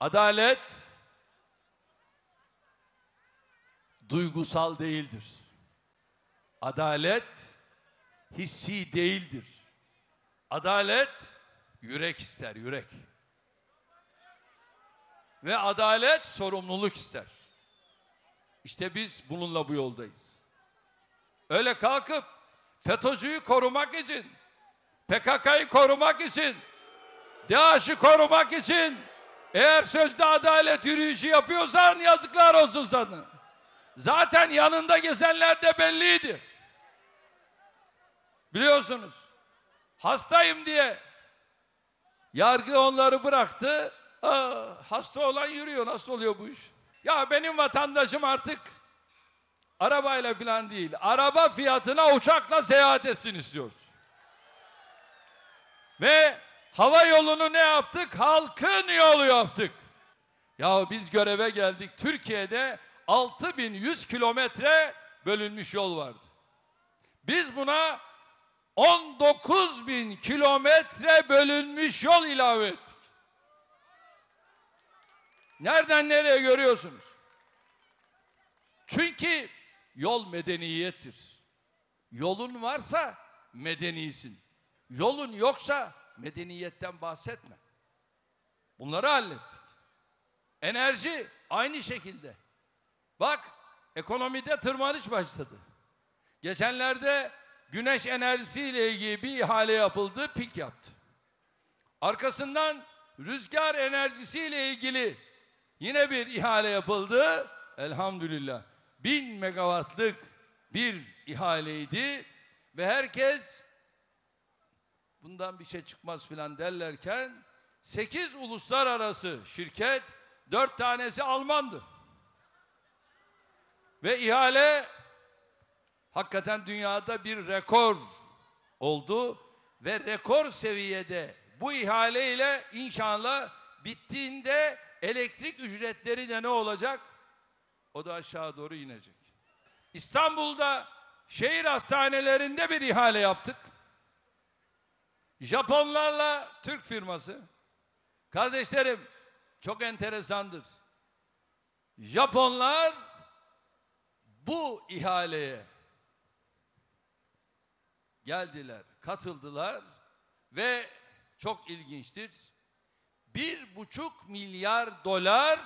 Adalet duygusal değildir. Adalet hissi değildir. Adalet yürek ister, yürek. Ve adalet sorumluluk ister. İşte biz bununla bu yoldayız. Öyle kalkıp FETÖ'cüyü korumak için, PKK'yı korumak için, DAEŞ'i korumak için eğer sözde adalet yürüyüşü yapıyorsan yazıklar olsun sana. Zaten yanında gezenler de belliydi. Biliyorsunuz. Hastayım diye yargı onları bıraktı. Aa, hasta olan yürüyor. Nasıl oluyor bu iş? Ya benim vatandaşım artık arabayla falan değil. Araba fiyatına uçakla seyahat etsin istiyoruz. Ve hava yolunu ne yaptık? Halkın yolu yaptık. Ya biz göreve geldik. Türkiye'de 6100 kilometre bölünmüş yol vardı. Biz buna 19 bin kilometre bölünmüş yol ilave ettik. Nereden nereye görüyorsunuz? Çünkü yol medeniyettir. Yolun varsa medenisin. Yolun yoksa medeniyetten bahsetme. Bunları hallettik. Enerji aynı şekilde. Bak ekonomide tırmanış başladı. Geçenlerde güneş enerjisiyle ilgili bir ihale yapıldı, pik yaptı. Arkasından rüzgar enerjisiyle ilgili yine bir ihale yapıldı. Elhamdülillah. Bin megawattlık bir ihaleydi ve herkes bundan bir şey çıkmaz filan derlerken 8 uluslararası şirket, 4 tanesi Almandı. Ve ihale hakikaten dünyada bir rekor oldu ve rekor seviyede bu ihale ile inşallah bittiğinde elektrik ücretleri de ne olacak? O da aşağı doğru inecek. İstanbul'da şehir hastanelerinde bir ihale yaptık. Japonlarla Türk firması. Kardeşlerim çok enteresandır. Japonlar bu ihaleye geldiler, katıldılar ve çok ilginçtir. Bir buçuk milyar dolar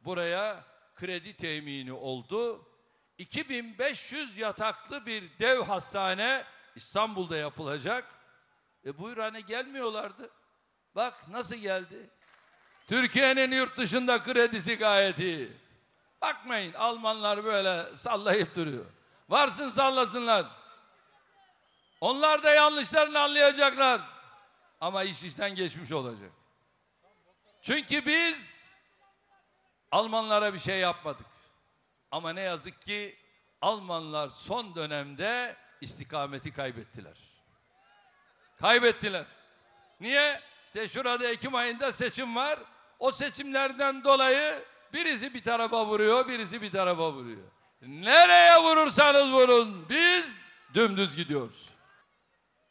buraya kredi temini oldu. 2500 yataklı bir dev hastane İstanbul'da yapılacak. E buyur hani gelmiyorlardı. Bak nasıl geldi. Türkiye'nin yurt dışında kredisi gayet iyi. Bakmayın Almanlar böyle sallayıp duruyor. Varsın sallasınlar. Onlar da yanlışlarını anlayacaklar. Ama iş işten geçmiş olacak. Çünkü biz Almanlara bir şey yapmadık. Ama ne yazık ki Almanlar son dönemde istikameti kaybettiler. Kaybettiler. Niye? İşte şurada Ekim ayında seçim var. O seçimlerden dolayı birisi bir tarafa vuruyor, birisi bir tarafa vuruyor. Nereye vurursanız vurun biz dümdüz gidiyoruz.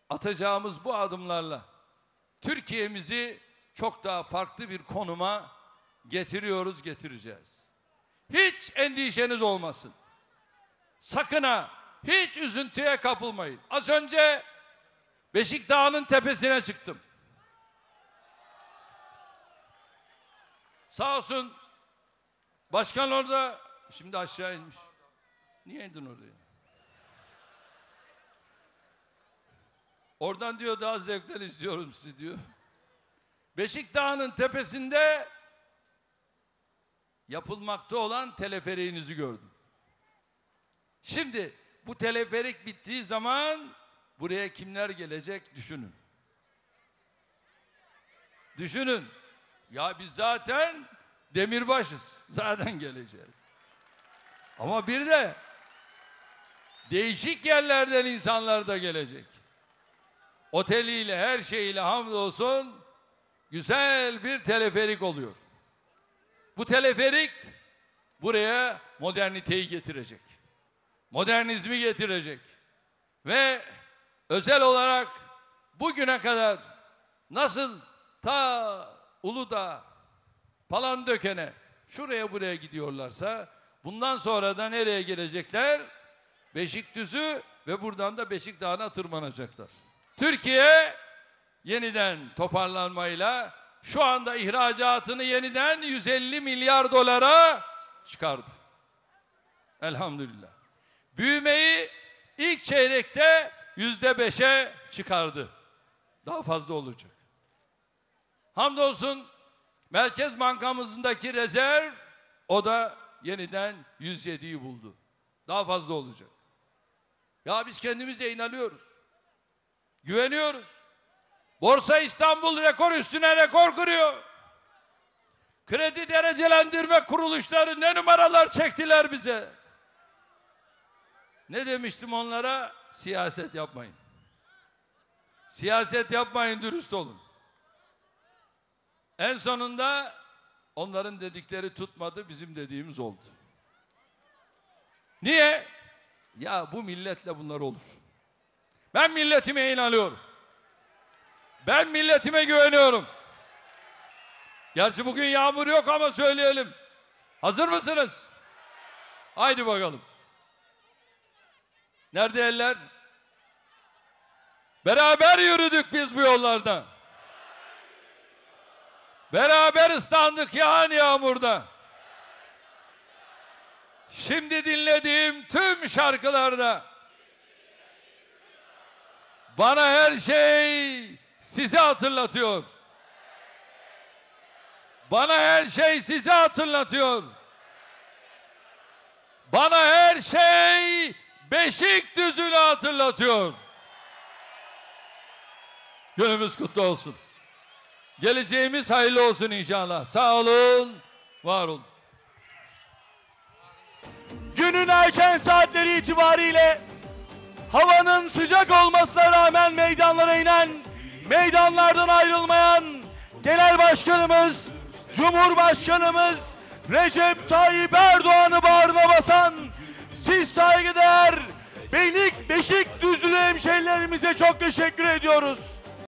Atacağımız bu adımlarla Türkiye'mizi çok daha farklı bir konuma getiriyoruz, getireceğiz. Hiç endişeniz olmasın. Sakın ha, hiç üzüntüye kapılmayın. Az önce Beşik Dağı'nın tepesine çıktım. Sağ olsun başkan orada şimdi aşağı inmiş. Niye indin oraya? Oradan diyor daha zevkler istiyorum sizi diyor. Beşik Dağı'nın tepesinde yapılmakta olan teleferiğinizi gördüm. Şimdi bu teleferik bittiği zaman buraya kimler gelecek düşünün. Düşünün. Ya biz zaten demirbaşız. Zaten geleceğiz. Ama bir de değişik yerlerden insanlar da gelecek. Oteliyle her şeyiyle hamdolsun güzel bir teleferik oluyor. Bu teleferik buraya moderniteyi getirecek. Modernizmi getirecek. Ve özel olarak bugüne kadar nasıl ta Uludağ, Palandöken'e, şuraya buraya gidiyorlarsa bundan sonra da nereye gelecekler? Beşikdüzü ve buradan da Beşik Dağı'na tırmanacaklar. Türkiye yeniden toparlanmayla şu anda ihracatını yeniden 150 milyar dolara çıkardı. Elhamdülillah. Büyümeyi ilk çeyrekte yüzde beşe çıkardı. Daha fazla olacak. Hamdolsun Merkez Bankamızındaki rezerv o da yeniden 107'yi buldu. Daha fazla olacak. Ya biz kendimize inanıyoruz. Güveniyoruz. Borsa İstanbul rekor üstüne rekor kırıyor. Kredi derecelendirme kuruluşları ne numaralar çektiler bize. Ne demiştim onlara? Siyaset yapmayın. Siyaset yapmayın, dürüst olun. En sonunda onların dedikleri tutmadı, bizim dediğimiz oldu. Niye? Ya bu milletle bunlar olur. Ben milletime inanıyorum. Ben milletime güveniyorum. Gerçi bugün yağmur yok ama söyleyelim. Hazır mısınız? Haydi bakalım. Nerede eller? Beraber yürüdük biz bu yollarda. Beraber ıslandık yağan yağmurda. Şimdi dinlediğim tüm şarkılarda bana her şey sizi hatırlatıyor. Bana her şey sizi hatırlatıyor. Bana her şey Beşikdüzü'nü hatırlatıyor. Günümüz kutlu olsun. Geleceğimiz hayırlı olsun inşallah. Sağ olun, var olun. Günün erken saatleri itibariyle havanın sıcak olmasına rağmen meydanlara inen, meydanlardan ayrılmayan Genel Başkanımız, Cumhurbaşkanımız Recep Tayyip Erdoğan'ı bağrına basan siz saygıdeğer Beylik Beşik Düzlü hemşehrilerimize çok teşekkür ediyoruz.